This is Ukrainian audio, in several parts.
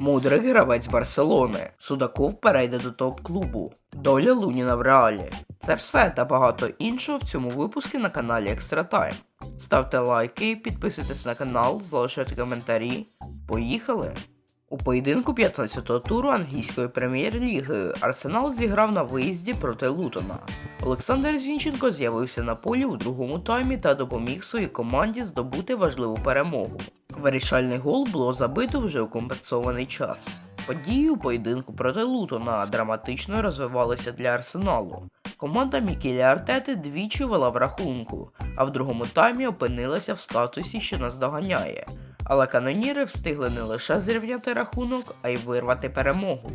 Мудрик гравець Барселони. Судаков перейде до топ-клубу. Доля Луніна в реалі. Це все та багато іншого в цьому випуску на каналі Extra Time. Ставте лайки, підписуйтесь на канал, залишайте коментарі. Поїхали! У поєдинку 15-го туру англійської прем'єр-ліги Арсенал зіграв на виїзді проти Лутона. Олександр Зінченко з'явився на полі у другому таймі та допоміг своїй команді здобути важливу перемогу. Вирішальний гол було забито вже у компенсований час. Події у поєдинку проти Лутона драматично розвивалися для Арсеналу. Команда Мікеля Артети двічі вела в рахунку, а в другому таймі опинилася в статусі, що нас доганяє. Але каноніри встигли не лише зрівняти рахунок, а й вирвати перемогу.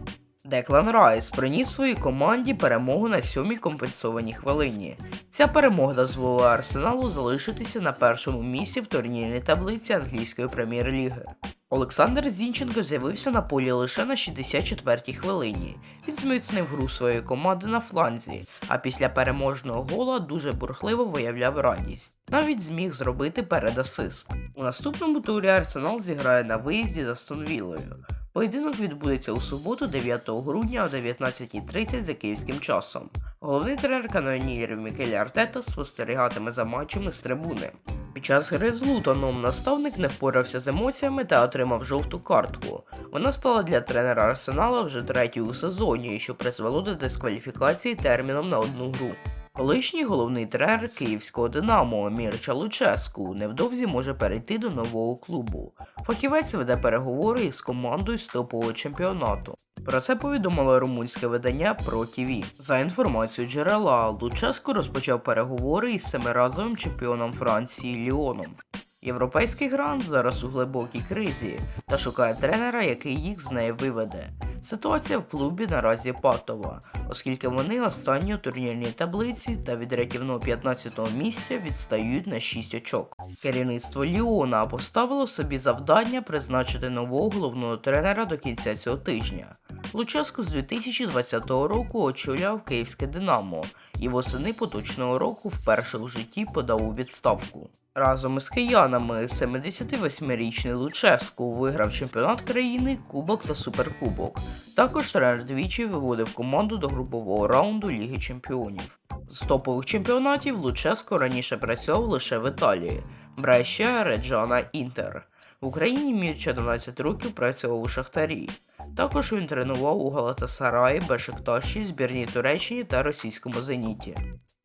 Деклан Райс приніс своїй команді перемогу на сьомій компенсованій хвилині. Ця перемога дозволила Арсеналу залишитися на першому місці в турнірній таблиці англійської прем'єр-ліги. Олександр Зінченко з'явився на полі лише на 64-й хвилині. Він зміцнив гру своєї команди на фланзі, а після переможного гола дуже бурхливо виявляв радість. Навіть зміг зробити передасист. У наступному турі Арсенал зіграє на виїзді за Стонвілою. Поєдинок відбудеться у суботу 9 грудня о 19.30 за київським часом. Головний тренер канонірів Мікель Артета спостерігатиме за матчами з трибуни. Під час гри з Лутоном наставник не впорався з емоціями та отримав жовту картку. Вона стала для тренера Арсенала вже третьою у сезоні, що призвело до дискваліфікації терміном на одну гру. Колишній головний тренер київського Динамо Мірча Луческу невдовзі може перейти до нового клубу. Фахівець веде переговори із командою з топового чемпіонату. Про це повідомило румунське видання Pro TV. За інформацією джерела, Луческу розпочав переговори із семиразовим чемпіоном Франції Ліоном. Європейський грант зараз у глибокій кризі та шукає тренера, який їх з неї виведе. Ситуація в клубі наразі патова, оскільки вони останні у турнірній таблиці та від рятівного 15-го місця відстають на 6 очок. Керівництво Ліона поставило собі завдання призначити нового головного тренера до кінця цього тижня. Луческу з 2020 року очоляв київське Динамо і восени поточного року вперше у житті подав у відставку. Разом із киянами 78-річний Луческу виграв чемпіонат країни, Кубок та Суперкубок. Також тренер двічі виводив команду до групового раунду Ліги Чемпіонів. З топових чемпіонатів Луческо раніше працював лише в Італії Брешя, Реджана, Інтер. В Україні Мірч 11 років працював у Шахтарі. Також він тренував у Галатасараї, Бешикташі, збірній Туреччині та російському Зеніті.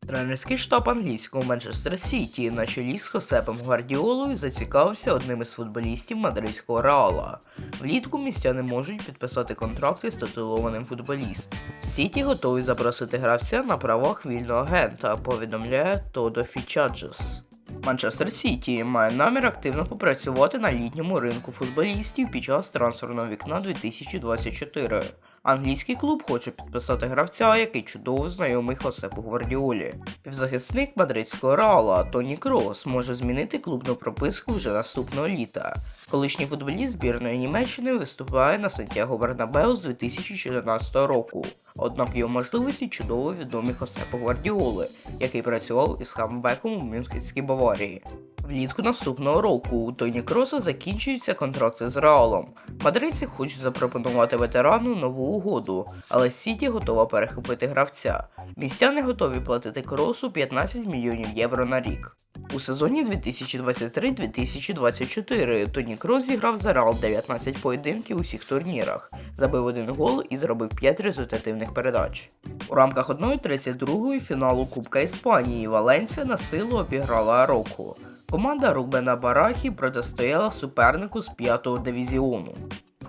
Тренерський штаб англійського Манчестер Сіті на чолі з Хосепом Гвардіолою зацікавився одним із футболістів мадридського Реала. Влітку містяни можуть підписати контракти з титулованим футболістом. Сіті готові запросити гравця на правах вільного агента, повідомляє Тодо Фічаджес. Манчестер Сіті має намір активно попрацювати на літньому ринку футболістів під час трансферного вікна 2024. Англійський клуб хоче підписати гравця, який чудово знайомий Хосепу Гвардіолі. Півзахисник мадридського Реала Тоні Крос може змінити клубну прописку вже наступного літа. Колишній футболіст збірної Німеччини виступає на Сантьяго Бернабеу з 2014 року. Однак його можливості чудово відомі Хосепу Гвардіоли, який працював із Хамбеком у Мюнхенській Баварії. Влітку наступного року у Тоні Кроса закінчуються контракти з Реалом. Мадридці хочуть запропонувати ветерану нову угоду, але Сіті готова перехопити гравця. Містяни готові платити Кросу 15 мільйонів євро на рік. У сезоні 2023-2024 Тоні Крос зіграв за Реал 19 поєдинків у всіх турнірах, забив один гол і зробив 5 результативних передач. У рамках 1-32 фіналу Кубка Іспанії Валенсія на силу обіграла Ароку. Команда Рубена Барахі протистояла супернику з 5-го дивізіону.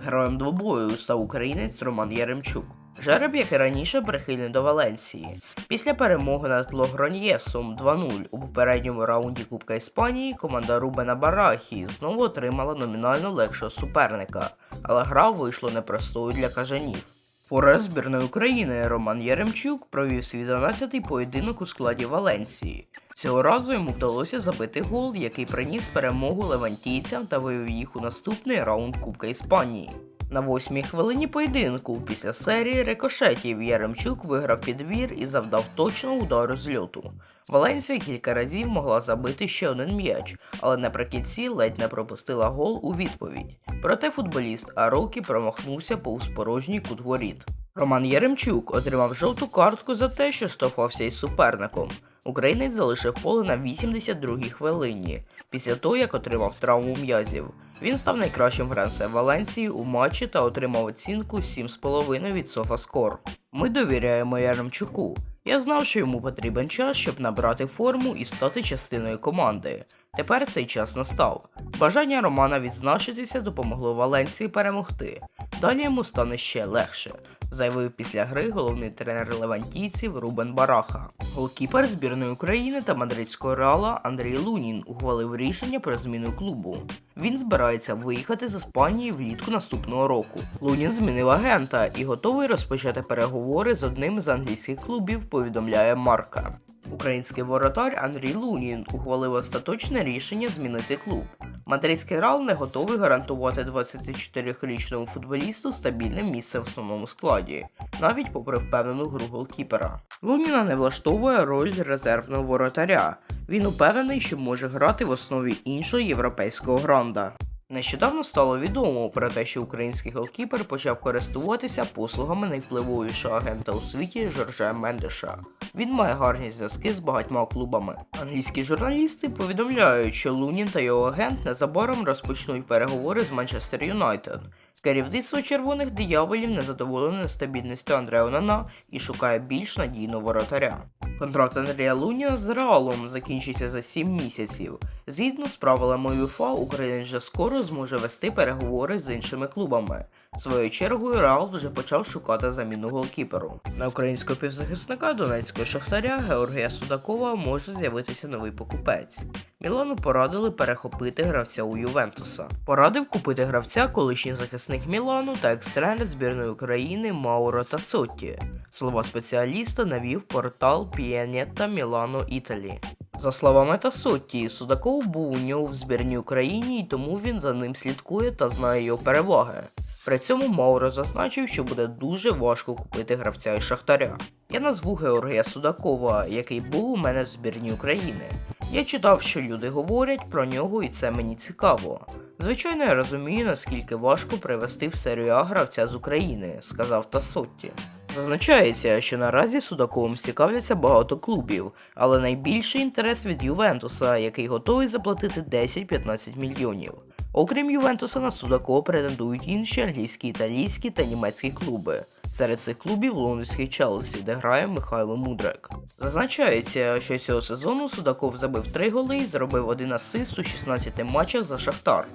Героєм двобою став українець Роман Яремчук. Жереб, як і раніше, прихильний до Валенсії. Після перемоги над Логроньєсом 2-0 у попередньому раунді Кубка Іспанії команда Рубена Барахі знову отримала номінально легшого суперника, але гра вийшла непростою для кажанів. Форест збірної України Роман Яремчук провів свій 12-й поєдинок у складі Валенсії. Цього разу йому вдалося забити гол, який приніс перемогу левантійцям та вивів їх у наступний раунд Кубка Іспанії. На восьмій хвилині поєдинку після серії рикошетів Яремчук виграв підвір і завдав точного удару з льоту. Валенсія кілька разів могла забити ще один м'яч, але наприкінці ледь не пропустила гол у відповідь. Проте футболіст Арокі промахнувся повз порожній кут воріт. Роман Яремчук отримав жовту картку за те, що штовхався із суперником. Українець залишив поле на 82-й хвилині, після того як отримав травму м'язів. Він став найкращим гравцем Валенції у матчі та отримав оцінку 7,5 від SofaScore. Ми довіряємо Яремчуку. Я знав, що йому потрібен час, щоб набрати форму і стати частиною команди. Тепер цей час настав. Бажання Романа відзначитися допомогло Валенції перемогти. Далі йому стане ще легше, заявив після гри головний тренер левантійців Рубен Бараха. Голкіпер збірної України та мадридського реала Андрій Лунін ухвалив рішення про зміну клубу. Він збирається виїхати з Іспанії влітку наступного року. Лунін змінив агента і готовий розпочати переговори з одним з англійських клубів, повідомляє Марка. Український воротар Андрій Лунін ухвалив остаточне рішення змінити клуб. Мадридський Реал не готовий гарантувати 24-річному футболісту стабільне місце в основному складі, навіть попри впевнену гру голкіпера. Луніна не влаштовує роль резервного воротаря. Він упевнений, що може грати в основі іншого європейського гранда. Нещодавно стало відомо про те, що український голкіпер почав користуватися послугами найвпливовішого агента у світі Жоржа Мендеша. Він має гарні зв'язки з багатьма клубами. Англійські журналісти повідомляють, що Лунін та його агент незабаром розпочнуть переговори з Манчестер Юнайтед. Керівництво червоних дияволів незадоволене стабільністю Андреа Онана і шукає більш надійного воротаря. Контракт Андрія Луніна з Реалом закінчиться за 7 місяців. Згідно з правилами УЄФА, українець вже скоро зможе вести переговори з іншими клубами. Своєю чергою Реал вже почав шукати заміну голкіперу. На українського півзахисника Донецького шахтаря Георгія Судакова може з'явитися новий покупець. Мілану порадили перехопити гравця у Ювентуса. Порадив купити гравця колишній захисник Мілану та екстренер збірної України Мауро Тасотті. Слова спеціаліста навів портал Pianetta Milano Італі. За словами Тасотті, Судаков був у нього в збірній Україні і тому він за ним слідкує та знає його переваги. При цьому Мауро зазначив, що буде дуже важко купити гравця із Шахтаря. Я назву Георгія Судакова, який був у мене в збірній України. Я читав, що люди говорять про нього, і це мені цікаво. Звичайно, я розумію, наскільки важко привести в серію А гравця з України, сказав Тасотті. Зазначається, що наразі Судаковим цікавляться багато клубів, але найбільший інтерес від Ювентуса, який готовий заплатити 10-15 мільйонів. Окрім Ювентуса, на Судакова претендують інші англійські, італійські та німецькі клуби. Серед цих клубів лондонський Челсі, де грає Михайло Мудрик. Зазначається, що цього сезону Судаков забив 3 голи і зробив один асист у 16 матчах за Шахтар.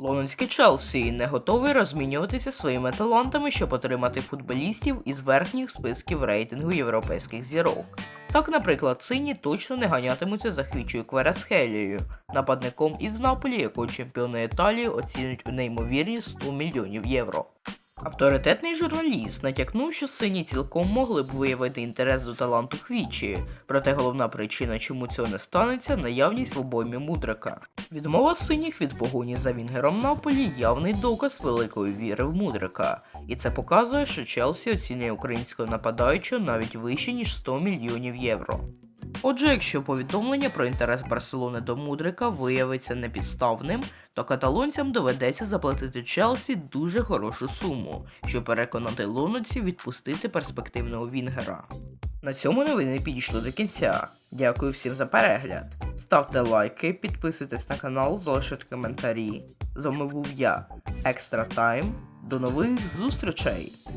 Лондонський Челсі не готовий розмінюватися своїми талантами, щоб отримати футболістів із верхніх списків рейтингу європейських зірок. Так, наприклад, сині точно не ганятимуться за хвічою Кверасхелією, нападником із Наполі, якого чемпіони Італії оцінюють у неймовірні 100 мільйонів євро. Авторитетний журналіст натякнув, що сині цілком могли б виявити інтерес до таланту Хвічі, проте головна причина, чому цього не станеться, наявність в обоймі Мудрика. Відмова синіх від погоні за Вінгером Наполі явний доказ великої віри в Мудрика, і це показує, що Челсі оцінює українського нападаючого навіть вище ніж 100 мільйонів євро. Отже, якщо повідомлення про інтерес Барселони до Мудрика виявиться непідставним, то каталонцям доведеться заплатити Челсі дуже хорошу суму, щоб переконати лондонців відпустити перспективного Вінгера. На цьому новини підійшли до кінця. Дякую всім за перегляд. Ставте лайки, підписуйтесь на канал, залишайте коментарі. З вами був я, Екстра Тайм. До нових зустрічей!